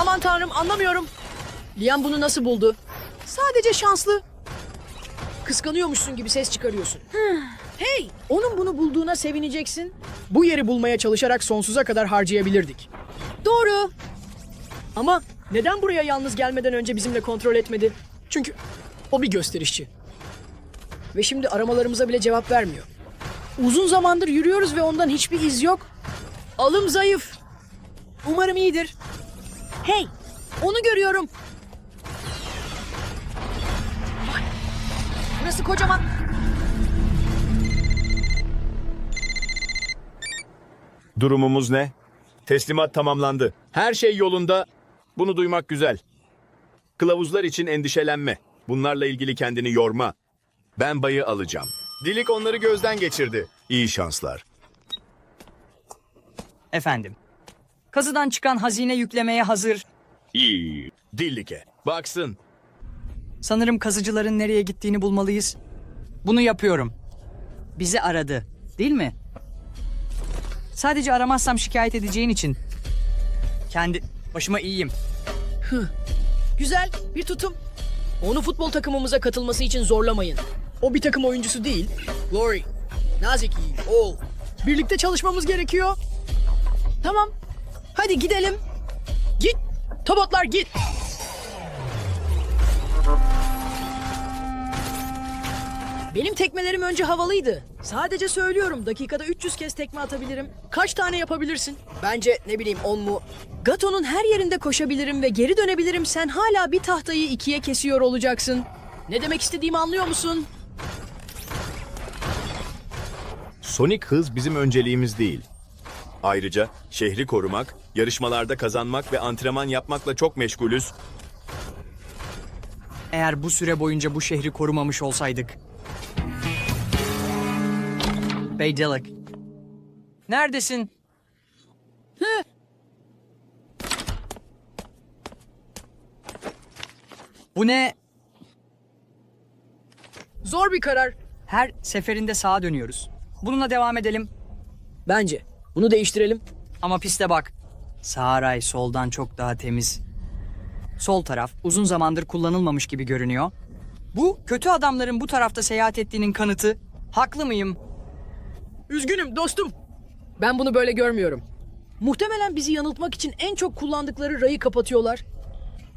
Aman tanrım anlamıyorum. Liam bunu nasıl buldu? Sadece şanslı. Kıskanıyormuşsun gibi ses çıkarıyorsun. hey, onun bunu bulduğuna sevineceksin. Bu yeri bulmaya çalışarak sonsuza kadar harcayabilirdik. Doğru. Ama neden buraya yalnız gelmeden önce bizimle kontrol etmedi? Çünkü o bir gösterişçi. Ve şimdi aramalarımıza bile cevap vermiyor. Uzun zamandır yürüyoruz ve ondan hiçbir iz yok. Alım zayıf. Umarım iyidir. Hey, onu görüyorum. Vay, Burası kocaman. Durumumuz ne? Teslimat tamamlandı. Her şey yolunda. Bunu duymak güzel. Kılavuzlar için endişelenme. Bunlarla ilgili kendini yorma. Ben bayı alacağım. Dilik onları gözden geçirdi. İyi şanslar. Efendim. Kazıdan çıkan hazine yüklemeye hazır. İyi. Dillik'e. Baksın. Sanırım kazıcıların nereye gittiğini bulmalıyız. Bunu yapıyorum. Bizi aradı, değil mi? Sadece aramazsam şikayet edeceğin için. Kendi başıma iyiyim. Güzel, bir tutum. Onu futbol takımımıza katılması için zorlamayın. O bir takım oyuncusu değil. Glory, Nazik, Oğul. Birlikte çalışmamız gerekiyor. Tamam. Hadi gidelim. Git. Tobotlar git. Benim tekmelerim önce havalıydı. Sadece söylüyorum dakikada 300 kez tekme atabilirim. Kaç tane yapabilirsin? Bence ne bileyim 10 mu? Gato'nun her yerinde koşabilirim ve geri dönebilirim. Sen hala bir tahtayı ikiye kesiyor olacaksın. Ne demek istediğimi anlıyor musun? Sonic hız bizim önceliğimiz değil. Ayrıca şehri korumak, yarışmalarda kazanmak ve antrenman yapmakla çok meşgulüz. Eğer bu süre boyunca bu şehri korumamış olsaydık. Bey Dillik. Neredesin? Bu ne? Zor bir karar. Her seferinde sağa dönüyoruz. Bununla devam edelim. Bence. Bunu değiştirelim. Ama piste bak. Sağ ray soldan çok daha temiz. Sol taraf uzun zamandır kullanılmamış gibi görünüyor. Bu kötü adamların bu tarafta seyahat ettiğinin kanıtı. Haklı mıyım? Üzgünüm dostum. Ben bunu böyle görmüyorum. Muhtemelen bizi yanıltmak için en çok kullandıkları rayı kapatıyorlar.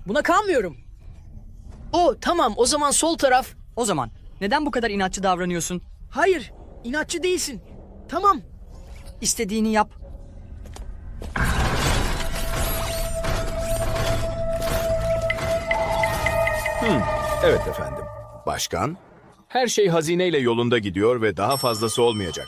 Buna kanmıyorum. O tamam o zaman sol taraf. O zaman neden bu kadar inatçı davranıyorsun? Hayır inatçı değilsin. Tamam. İstediğini yap. Evet efendim. Başkan? Her şey hazineyle yolunda gidiyor ve daha fazlası olmayacak.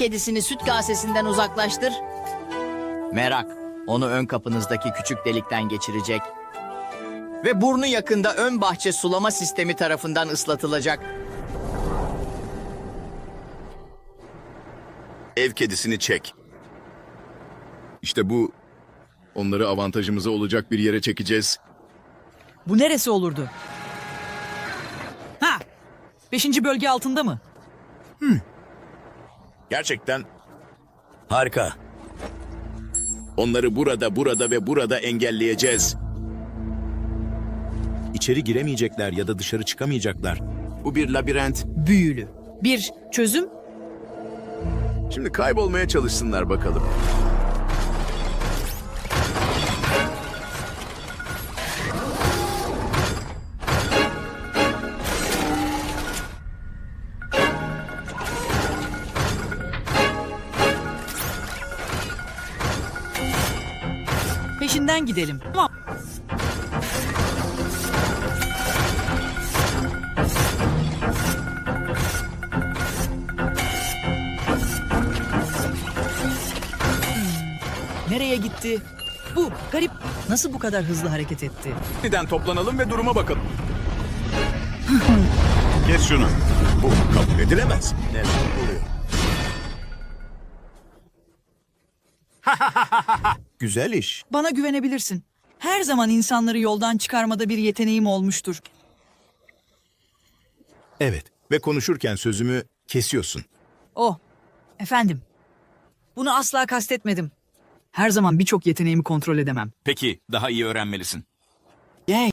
kedisini süt kasesinden uzaklaştır. Merak, onu ön kapınızdaki küçük delikten geçirecek. Ve burnu yakında ön bahçe sulama sistemi tarafından ıslatılacak. Ev kedisini çek. İşte bu onları avantajımıza olacak bir yere çekeceğiz. Bu neresi olurdu? Ha! Beşinci bölge altında mı? Gerçekten harika. Onları burada, burada ve burada engelleyeceğiz. İçeri giremeyecekler ya da dışarı çıkamayacaklar. Bu bir labirent. Büyülü. Bir çözüm Şimdi kaybolmaya çalışsınlar bakalım. Peşinden gidelim. Tamam. Hmm, Nereye gitti? Bu garip nasıl bu kadar hızlı hareket etti? Yeniden toplanalım ve duruma bakalım. Kes şunu. Bu kabul edilemez. Neler oluyor? Güzel iş. Bana güvenebilirsin. Her zaman insanları yoldan çıkarmada bir yeteneğim olmuştur. Evet. Ve konuşurken sözümü kesiyorsun. Oh, efendim. Bunu asla kastetmedim. Her zaman birçok yeteneğimi kontrol edemem. Peki, daha iyi öğrenmelisin. Yay.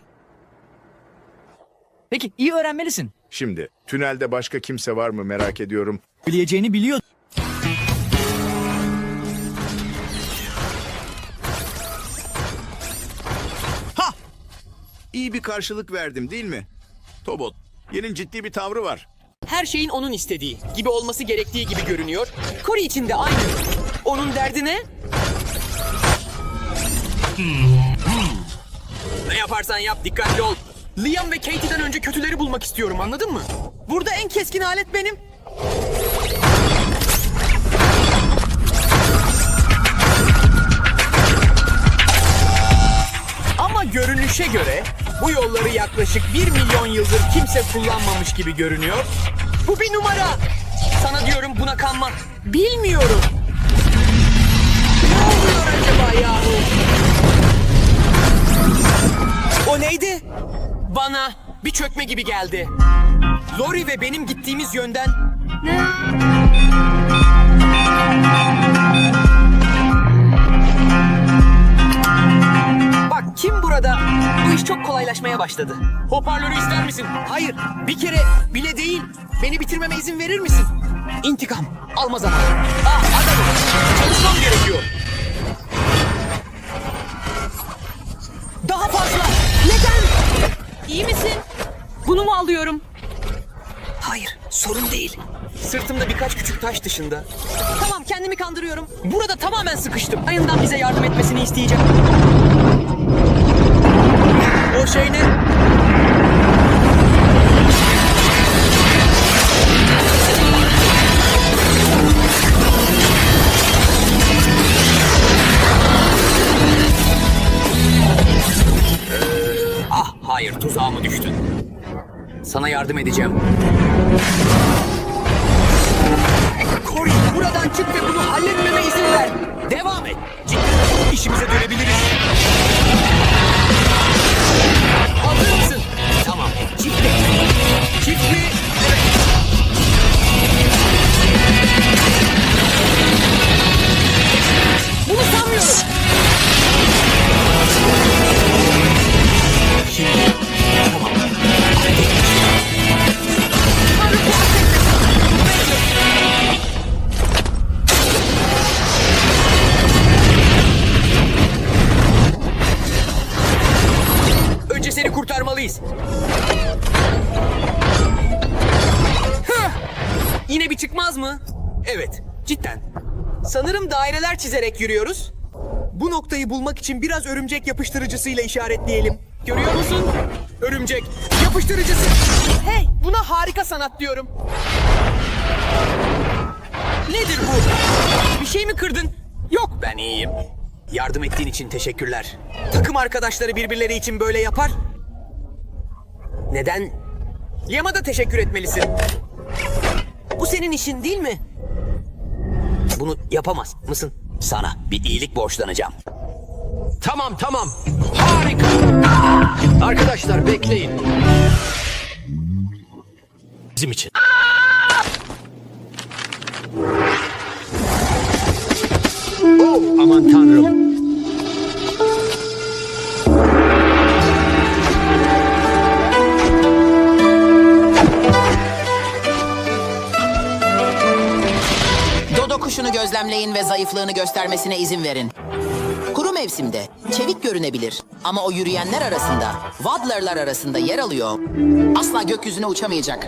Peki, iyi öğrenmelisin. Şimdi tünelde başka kimse var mı merak ediyorum. Bileceğini biliyor. İyi bir karşılık verdim değil mi? Tobot, yerin ciddi bir tavrı var. her şeyin onun istediği gibi olması gerektiği gibi görünüyor. Cory için de aynı. Onun derdi ne? Ne yaparsan yap dikkatli ol. Liam ve Katie'den önce kötüleri bulmak istiyorum anladın mı? Burada en keskin alet benim. Görünüşe göre bu yolları yaklaşık 1 milyon yıldır kimse kullanmamış gibi görünüyor. Bu bir numara. Sana diyorum buna kanma. Bilmiyorum. Ne oluyor acaba yahu? O neydi? Bana bir çökme gibi geldi. Lori ve benim gittiğimiz yönden kim burada? Bu iş çok kolaylaşmaya başladı. Hoparlörü ister misin? Hayır. Bir kere bile değil. Beni bitirmeme izin verir misin? İntikam. Alma zamanı. Ah adamım. Çalışmam gerekiyor. Daha fazla. Neden? İyi misin? Bunu mu alıyorum? Hayır, sorun değil. Sırtımda birkaç küçük taş dışında. Tamam, kendimi kandırıyorum. Burada tamamen sıkıştım. Ayından bize yardım etmesini isteyeceğim. O şey ne? Ah hayır tuzağıma düştün. Sana yardım edeceğim. Cory buradan çık ve bunu halletmeme izin ver. Devam et. Cidden işimize dönebiliriz. Hazır mısın? Tamam. Çift mi? Çift mi? Evet. Bunu sanmıyorum. Sanırım daireler çizerek yürüyoruz. Bu noktayı bulmak için biraz örümcek yapıştırıcısıyla işaretleyelim. Görüyor musun? Örümcek yapıştırıcısı. Hey, buna harika sanat diyorum. Nedir bu? Bir şey mi kırdın? Yok, ben iyiyim. Yardım ettiğin için teşekkürler. Takım arkadaşları birbirleri için böyle yapar. Neden? Liam'a da teşekkür etmelisin. Bu senin işin değil mi? Bunu yapamaz mısın? Sana bir iyilik borçlanacağım. Tamam tamam. Harika. Arkadaşlar bekleyin. Bizim için. Oh, aman tanrım. Gözlemleyin ve zayıflığını göstermesine izin verin. Kuru mevsimde çevik görünebilir ama o yürüyenler arasında, waddlerlar arasında yer alıyor. Asla gökyüzüne uçamayacak.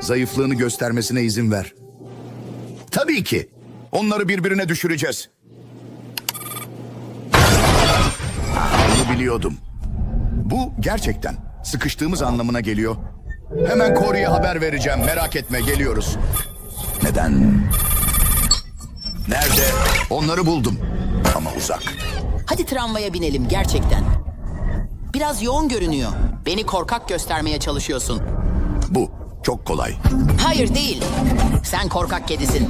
Zayıflığını göstermesine izin ver. Tabii ki. Onları birbirine düşüreceğiz. biliyordum. Bu gerçekten sıkıştığımız anlamına geliyor. Hemen Corey'e haber vereceğim. Merak etme geliyoruz. Neden? Nerede? Onları buldum. Ama uzak. Hadi tramvaya binelim gerçekten. Biraz yoğun görünüyor. Beni korkak göstermeye çalışıyorsun. Bu. Çok kolay. Hayır değil. Sen korkak kedisin.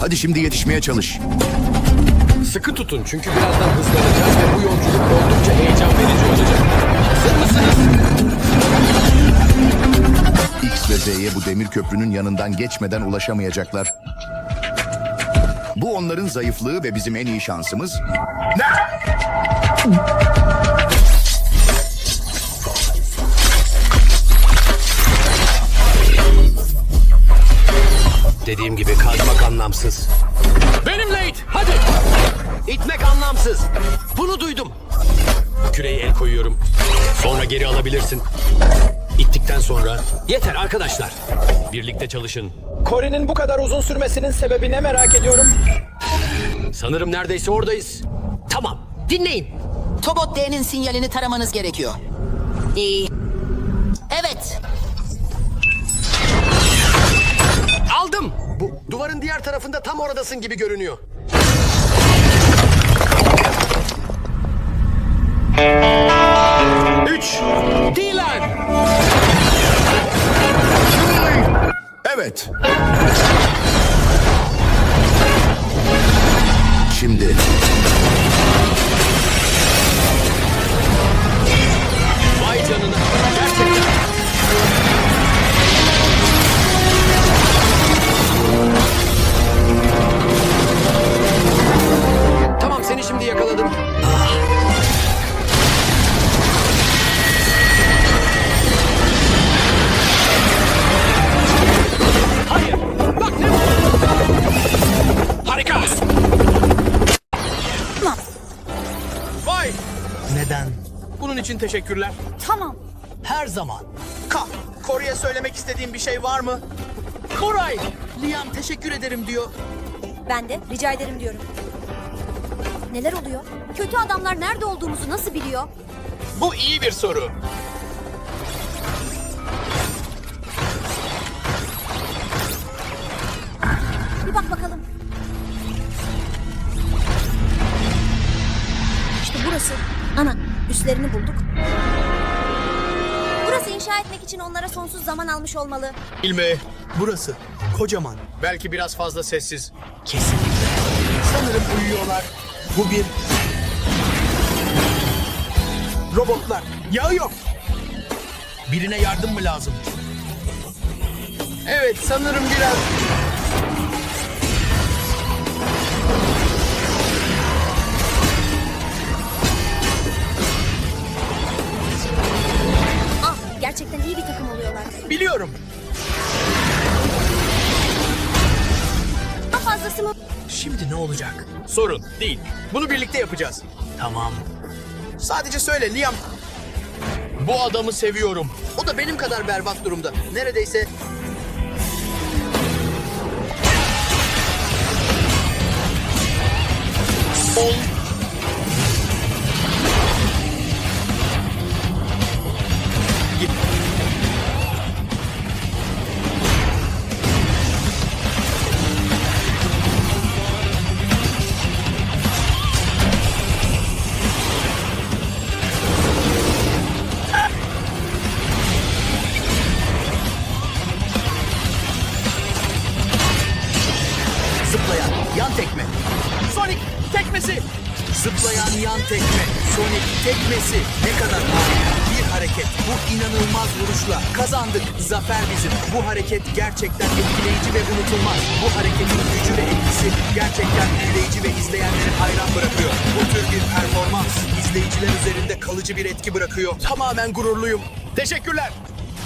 Hadi şimdi yetişmeye çalış. Sıkı tutun çünkü birazdan hızlanacağız ve demir köprünün yanından geçmeden ulaşamayacaklar. Bu onların zayıflığı ve bizim en iyi şansımız. Dediğim gibi kazmak anlamsız. Benimle it. Hadi. İtmek anlamsız. Bunu duydum. Küreği el koyuyorum. Sonra geri alabilirsin. İttikten sonra yeter arkadaşlar. Birlikte çalışın. Kore'nin bu kadar uzun sürmesinin sebebi ne merak ediyorum. Sanırım neredeyse oradayız. Tamam. Dinleyin. Tobot D'nin sinyalini taramanız gerekiyor. İyi. Evet. Aldım. Bu duvarın diğer tarafında tam oradasın gibi görünüyor. Üç. Dilan. Evet. Şimdi için teşekkürler. Tamam. Her zaman. Ka, Kore'ye söylemek istediğin bir şey var mı? Koray, Liam teşekkür ederim diyor. Ben de rica ederim diyorum. Neler oluyor? Kötü adamlar nerede olduğumuzu nasıl biliyor? Bu iyi bir soru. Ana, üslerini bulduk. Burası inşa etmek için onlara sonsuz zaman almış olmalı. İlme, burası. Kocaman. Belki biraz fazla sessiz. Kesinlikle. Sanırım uyuyorlar. Bu bir... Robotlar. Yağı yok. Birine yardım mı lazım? Evet sanırım biraz. Biliyorum. Daha fazlası mı? Şimdi ne olacak? Sorun değil. Bunu birlikte yapacağız. Tamam. Sadece söyle Liam. Bu adamı seviyorum. O da benim kadar berbat durumda. Neredeyse Ol. Yan tekme. Sonic tekmesi. Ne kadar harika bir hareket. Bu inanılmaz vuruşla kazandık. Zafer bizim. Bu hareket gerçekten etkileyici ve unutulmaz. Bu hareketin gücü ve etkisi gerçekten büyüleyici ve izleyenleri hayran bırakıyor. Bu tür bir performans izleyiciler üzerinde kalıcı bir etki bırakıyor. Tamamen gururluyum. Teşekkürler.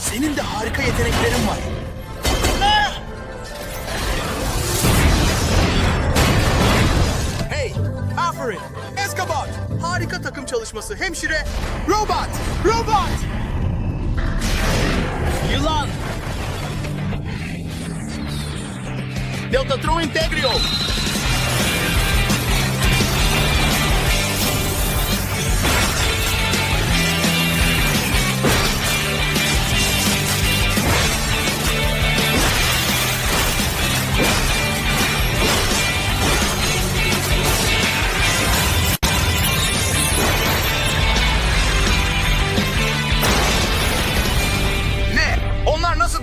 Senin de harika yeteneklerin var. Hey, aferin. Escobar. Harika takım çalışması. Hemşire. Robot. Robot. Yılan. Deltatron Integrio.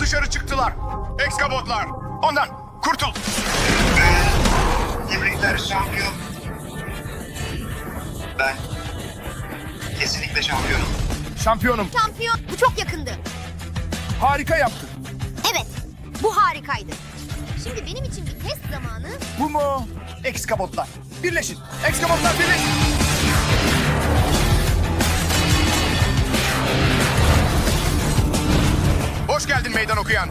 Yaklaştılar. Ekskabotlar. Ondan kurtul. Tebrikler şampiyon. Ben kesinlikle şampiyonum. Şampiyonum. Şampiyon. Bu çok yakındı. Harika yaptın. Evet. Bu harikaydı. Şimdi benim için bir test zamanı. Bu mu? Ekskabotlar. Birleşin. Ekskabotlar birleşin. Hoş geldin meydan okuyan.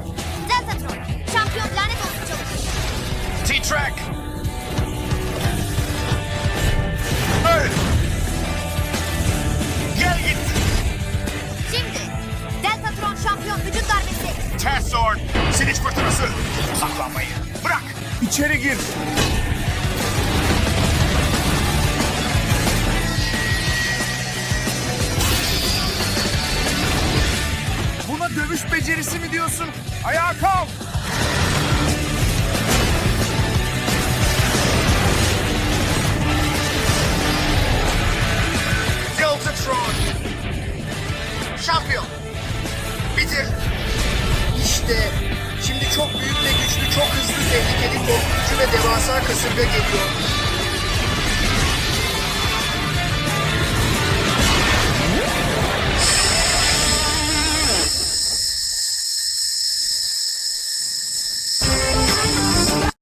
Deltatron. Şampiyon lanet olsun çalışır. T-Track. Öl. Gel git. Şimdi. Deltatron şampiyon vücut darbesi. Test Sword. Siliç fırtınası. Saklanmayı. Bırak. İçeri gir. Dövüş becerisi mi diyorsun? Ayağa kalk.